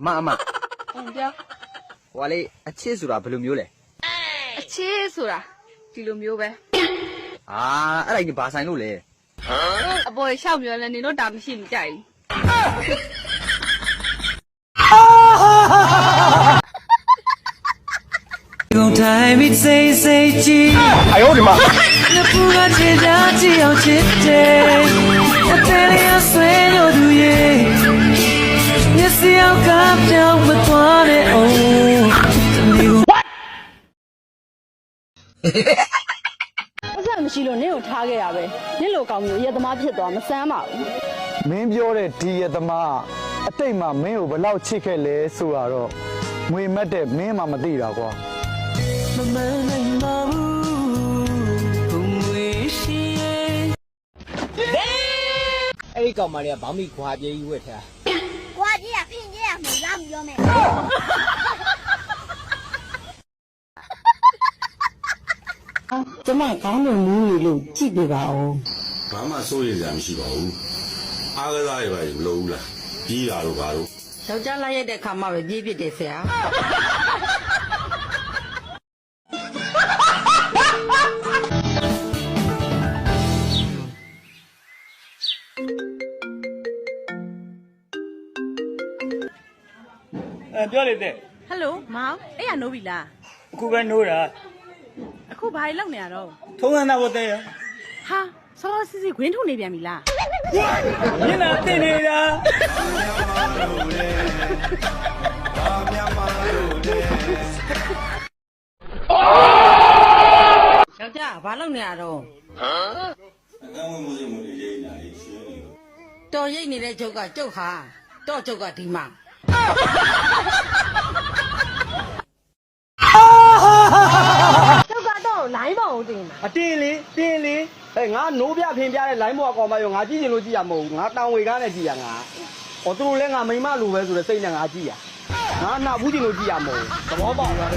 အမအမဟမ်ပြောဟိုကလေအချစ်ဆိုတာဘယ်လိုမျိုးလဲအချစ်ဆိုတာဒီလိုမျိုးပဲအာအဲ့ဒါကြီးဘာဆိုင်လို့လဲအပေါ်ရှောက်ပြောလဲနင်တို့တာမရှိမကြိုက်ဘူးကုန်တိုင်းမိစိစိကြီးအယောဒီမှာနပူကချစ်တာချစ်အောင်ချစ်တယ်အသေးလေးဆွဲလို့သူရဲ့ မျက်စိအောက်ကပြောင်းမသွားတဲ့အိုးတမျိုး What အဆက်မရှိလို့နင့်ကိုထားခဲ့ရပဲနင့်လိုကောင်မျိုးရက်သမားဖြစ်သွားမဆမ်းပါဘူးမင်းပြောတဲ့ဒီရက်သမားအတိတ်မှာမင်းကိုဘလောက်ချစ်ခဲ့လဲဆိုတော့ငွေမက်တဲ့မင်းမှမသိတာကွာမမနိုင်ပါဘူးဘုံငွေရှိရဲ့အဲ့ဒီကောင်မလေးကဘာမှမခွာပြေးကြီးဝက်ထား ပြောမယ်ကျမကောင်းလို့မူးနေလို့ကြည့်ပြပါဦးဘာမှစိုးရိမ်စရာမရှိပါဘူးအားကစားရပါမလို့ဘူးလားကြီးတာတော့ဘာလို့ယောက်ျားလိုက်ရိုက်တဲ့ခါမှပဲကြီးဖြစ်တယ်ဆရာ အဲပြောလေတဲ့ဟယ်လိုမောင်အဲ့ရနိုးပြီလားအခုပဲနိုးတာအခုဘာကြီးလောက်နေရတော့ထုံးစံသားဘတဲ့ရဟာစောစောစစ်စစ်ဂွင်းထုတ်နေပြန်ပြီလားမျက်နှာတင်နေတာယောက်ျားဘာလုပ်နေရတော့အကန့်ဝင်မှုစိတ်မှုတွေရိတ်နေတာလေးရှင်းနေလို့တော်ရိတ်နေတဲ့ချုပ်ကကျုပ်ဟာတော့ကျုပ်ကဒီမှာ ကျောက်ကတော့လိုင်းပေါအောင်တင်တာအတင်းလေးတင်းလေးအဲငါနိုးပြဖင်ပြတဲ့ line ဘောကောင်မရောငါကြည့်ချင်လို့ကြည့်ရမဟုတ်ဘူးငါတောင်ဝေကားနဲ့ကြည့်ရငါဟောသူတို့လည်းငါမိမလိုပဲဆိုတဲ့စိတ်နဲ့ငါကြည့်ရငါနာဘူးချင်လို့ကြည့်ရမဟုတ်ဘူးသဘောပေါက်လား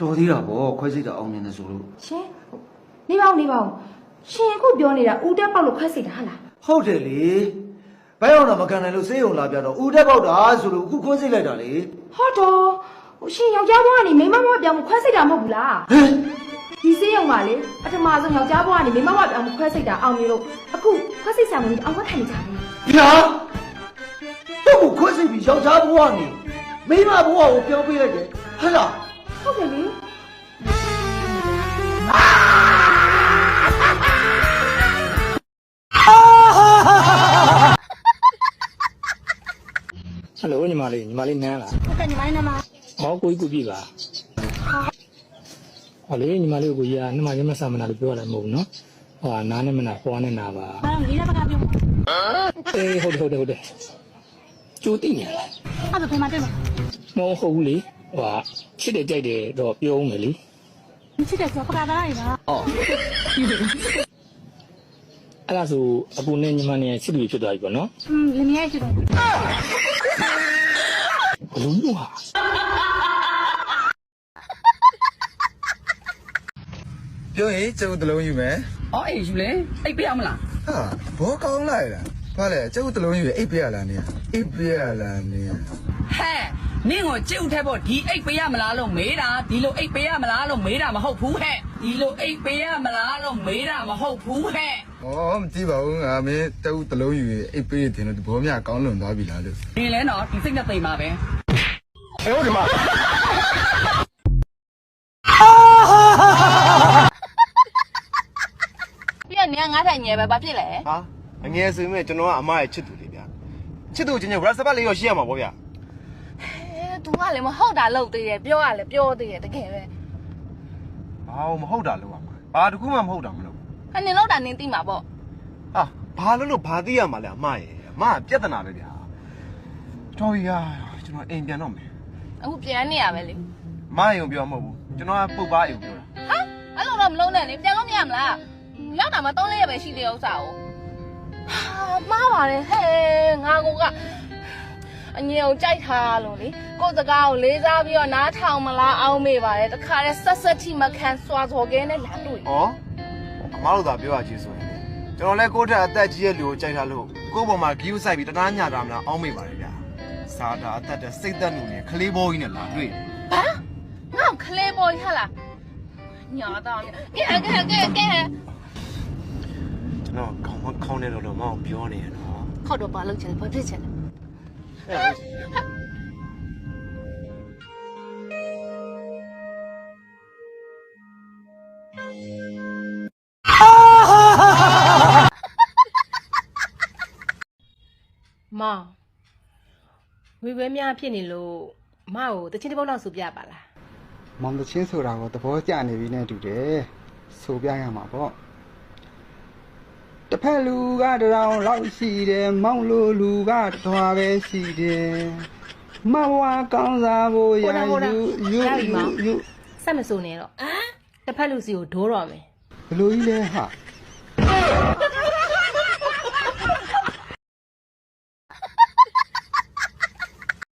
တော်သေးတာဗောခွဲစိတ်တာအောင်မြင်တယ်ဆိုလို့ရှင် နေပါဦးနေပါဦးရှင်အခုပြောနေတာဦးတက်ပေါက်လို့ခွဲစိတ်တာဟာလားဟုတ်တယ်လေဘယ်အောင်တော့မကန်နိုင်လို့စေးုံလာပြတော့ဦးတက်ပေါက်တာဆိုလို့အခုခွဲစိတ်လိုက်တာလေဟောတော့ဟိုရှင်ယောက်ျားဘွားကနေမိန်းမဘွားပြောင်းမခွဲစိတ်တာမဟုတ်ဘူးလားဟမ်ဒီစေးရုံကလေပထမဆုံးယောက်ျားဘွားကနေမိန်းမဘွားပြောင်းမခွဲစိတ်တာအောင်မျိုးလို့အခုခွဲစိတ်ဆံမကြီးအောင်ခွဲထိုင်နေကြတယ်ဗျာတော့ခွဲစိတ်ပြီးယောက်ျားဘဝနေမိန်းမဘဝကိုပြောင်းပေးလိုက်တယ်ဟဲ့လားဟုတ်တယ်လေဟ ယ်လိုညီမလေးညီမလေးနန်းလားဟုတ်တယ်ညီမလေးနမဟောကိုကြီးကိုပြပါဟောလေညီမလေးကိုကြီးကနှမရမဆာမနာလို့ပြောရတယ်မဟုတ်ဘူးနော်ဟောနားနဲ့မနာပွားနဲ့နာပါဘာလို့လေးတဲ့ဘက်ကပြောအေးဟုတ်တယ်ဟုတ်တယ်ဟုတ်တယ်ကျိုးတိနေလားအဲ့ဒါဖေးမတွေ့မှာမဟုတ်ဘူးလေဟိုဟာချစ်တယ်ကြိုက်တယ်တော့ပြောဦးမယ်လေမချစ်တယ်ဆိုပကားသားရည်ပါအဲ့ဒါဆိုအကူနဲ့ညီမနဲ့ချစ်သူဖြစ်သွားပြီပေါ့နော်อืมလင်မယားရှိတယ် ဘလုံးလို့ဟာပြောရင်ကျုပ်တလုံးယူမယ်အော်အေးယူလေအိတ်ပြရမလားဟာဘောကောင်းလိုက်လားဘာလဲကျုပ်တလုံးယူအိပ်ပြရလားနေအိပ်ပြရလားနေဟဲ့နင့်ကိုကြည့်ဦးထဲပေါ့ဒီအိတ်ပေးရမလားလို့မေးတာဒီလိုအိတ်ပေးရမလားလို့မေးတာမဟုတ်ဘူးဟဲ့ဒီလိုအိတ်ပေးရမလားလို့မေးတာမဟုတ်ဘူးဟဲ့ဩမကြည့်ပါဘူးငါမင်းကျုပ်တလုံးယူအိပ်ပြရတင်လို့ဘောမြကောင်းလွန်သွားပြီလားလို့ဒီလဲနော်ဒီစိတ်နဲ့သိမ်ပါပဲ ပြီးတော့နင်ကငါးထိုင်ညဲပဲဘာဖြစ်လဲဟာအငယ်ဆိုရင်ကျွန်တော်ကအမရဲ့ချစ်သူလေးဗျာချစ်သူချင်းချင်း rap စပတ်လေးရောရှိရမှာပေါ့ဗျာအဲ तू ကလည်းမဟုတ်တာလုပ်သေးတယ်ပြောရလဲပြောသေးတယ်တကယ်ပဲဘာလို့မဟုတ်တာလို့ပါဘာတခုမှမဟုတ်တာမလို့ဟာနင်လောက်တာနင်သိမှာပေါ့ဟာဘာလို့လို့ဘာသိရမှာလဲအမရဲ့အမကပြဿနာပဲဗျာတော်ပြီဟာကျွန်တော်အိမ်ပြန်တော့မယ် အခုပြန်နေရပဲလေအမအိမ်ကိုပြောမှာမဟုတ်ဘူးကျွန်တော်ကပုတ်ပါအိမ်ကိုပြောတာဟာအဲ့လိုတော့မလုံးနဲ့လေပြန်လို့မရမလားရောက်တာမှ3ရက်ပဲရှိသေးဥစ္စာကိုဟာမှားပါတယ်ဟဲ့ငါကအငြင်းကိုကြိုက်ထားလို့လေကိုယ့်စကားကိုလေးစားပြီးတော့နားထောင်မလားအောင်းမေပါတယ်တခါတည်းဆက်ဆက်ထိမခံစွာစော်ကဲနဲ့လာတွေ့ဩဩအမားတို့သာပြောရချင်းဆိုရင်လေကျွန်တော်လည်းကိုယ့်ထက်အသက်ကြီးရဲ့လူကိုကြိုက်ထားလို့ကိုယ့်ဘောမှာဂီးဥဆိုင်ပြီးတနာညတာမလားအောင်းမိပါတယ်ဗျာ စားတာအသက်တဲ့စိတ်သက်လူနဲ့ခလေးဘောကြီးနဲ့လာတွေ့တယ်ဘာငါ့ကိုခလဲပေါ်ရဟလားညာတော့ကဲကဲကဲကဲကျွန်တော်ခေါင်းမခေါင်းနေတော့တော့မအောင်ပြောနေရတော့ခောက်တော့ဘာလုပ်ချင်လဲဘာဖြစ်ချင်လဲအဲ့ဒါမောင် ဝေဝဲများဖြစ်နေလို့မကိုတချင်းတစ်ပုတ်လောက်ဆိုပြပါလားမောင်တချင်းဆိုတာကိုသဘောကျနေပြီနဲ့တူတယ်ဆိုပြရမှာပေါ့တစ်ဖက်လူကတစ်တောင်လောက်ရှိတယ်မောင်လိုလူကတစ်ထွားပဲရှိတယ်မဝါကောင်းစားဖို့ရယူယူယူယူဆက်မဆိုနေတော့တစ်ဖက်လူစီကိုဒိုးတော့မယ်ဘလို့ကြီးလဲဟာ